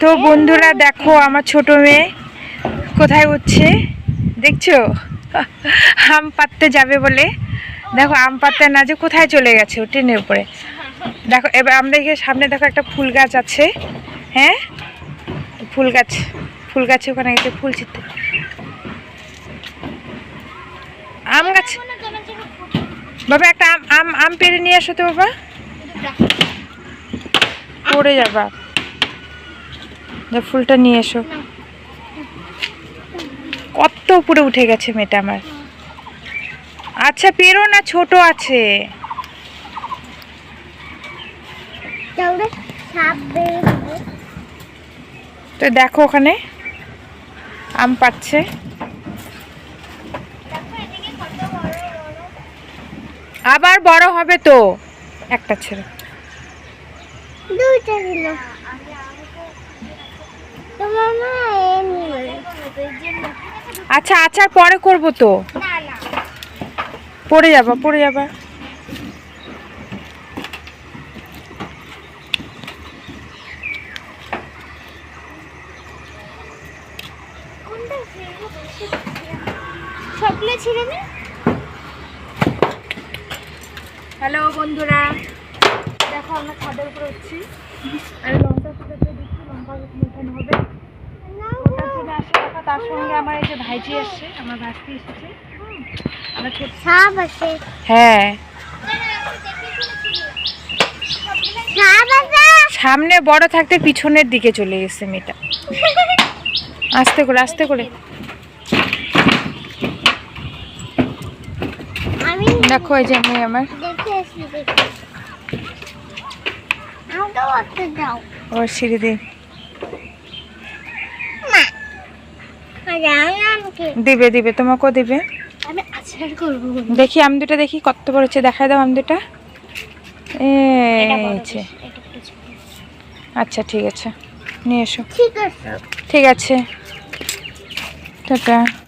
তো বন্ধুরা দেখো, আমার ছোট মেয়ে কোথায় উঠছে? দেখছ? আম পাততে যাবে বলে। দেখো, আম পাততে না যে কোথায় চলে গেছে ও ট্রেনের উপরে। দেখো, এবার আমরা এখানে সামনে দেখো একটা ফুল গাছ আছে। হ্যাঁ? ফুল গাছ, ফুল গাছে ওখানে গেছে, ফুল ছিটতে। আম গাছ। বাবা, একটা আম আম আম পেড়ে নিয়ে আসো তো বাবা। পড়ে যাবা যা ফুলটা নিয়ে এসো। কত উপরে উঠে গেছে মেয়েটা আমার। আচ্ছা পেরো না ছোট আছে। তো দেখো ওখানে আম পাচ্ছে। আবার বড় হবে তো। একটা ছেলে দুইটা আচ্ছা আচার পরে করব তো? পড়ে যাবা পড়ে যাবা। হ্যালো বন্ধুরা। দেখো আমরা ছাদের উপরে উঠছি। আমি লঙ্কা ফুটাতে দিচ্ছি লঙ্কা হবে। তার সঙ্গে আমার এই যে ভাইজি আসছে আমার ভাস্তি এসেছে। হ্যাঁ। সামনে বড় থাকতে পিছনের দিকে চলে গেছে মেয়েটা। আস্তে করে আস্তে করে। দেখো এই যে মেয়ে আমার। ও সিঁড়ি দিয়ে। দিবে দিবে তোমাকেও দিবে। আমি আচার করব দেখি আম দুটা দেখি কত পড়েছে দেখাই দাও আম দুটা বড়। আচ্ছা ঠিক আছে নিয়ে এসো। ঠিক আছে। ঠিক আছে। টাটা।